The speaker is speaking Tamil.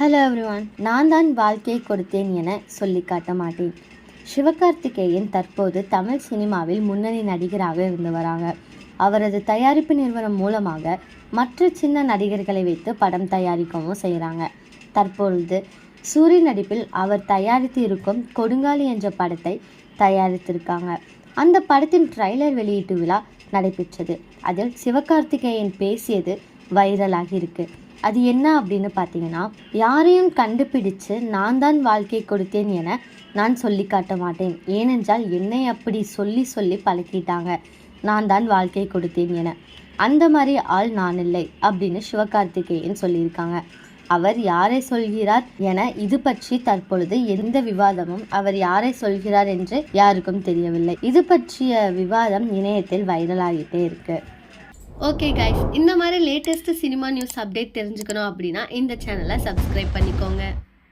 ஹலோ எவ்ரிவான் நான் தான் வாழ்க்கையை கொடுத்தேன் என சொல்லி காட்ட மாட்டேன். சிவகார்த்திகேயன் தற்போது தமிழ் சினிமாவில் முன்னணி நடிகராக இருந்து வராங்க. அவரது தயாரிப்பு நிறுவனம் மூலமாக மற்ற சின்ன நடிகர்களை வைத்து படம் தயாரிக்கவும் செய்கிறாங்க தற்பொழுது சூரிய நடிப்பில் அவர் தயாரித்து இருக்கும் கொடுங்காலி என்ற படத்தை தயாரித்திருக்காங்க. அந்த படத்தின் ட்ரைலர் வெளியீட்டு விழா நடைபெற்றது. அதில் சிவகார்த்திகேயன் பேசியது வைரலாகி இருக்குது அது என்ன அப்படின்னு பார்த்தீங்கன்னா யாரையும் கண்டுபிடிச்சு நான் தான் வாழ்க்கை கொடுத்தேன் என நான் சொல்லி காட்ட மாட்டேன். ஏனென்றால் என்னை அப்படி சொல்லி சொல்லி பழக்கிட்டாங்க. நான் தான் வாழ்க்கை கொடுத்தேன் என. அந்த மாதிரி ஆள் நான் இல்லை அப்படின்னு சிவகார்த்திகேயன் சொல்லியிருக்காங்க. அவர் யாரை சொல்கிறார் என இது பற்றி தற்பொழுது எந்த விவாதமும் அவர் யாரை சொல்கிறார் என்று யாருக்கும் தெரியவில்லை. இது பற்றிய விவாதம் இணையத்தில் வைரலாகிட்டே இருக்கு. ஓகே கைஸ் இந்த மாதிரி லேட்டஸ்ட் சினிமா நியூஸ் அப்டேட் தெரிஞ்சுக்கணும் அப்படின்னா இந்த சேனலை சப்ஸ்கிரைப் பண்ணிக்கோங்க.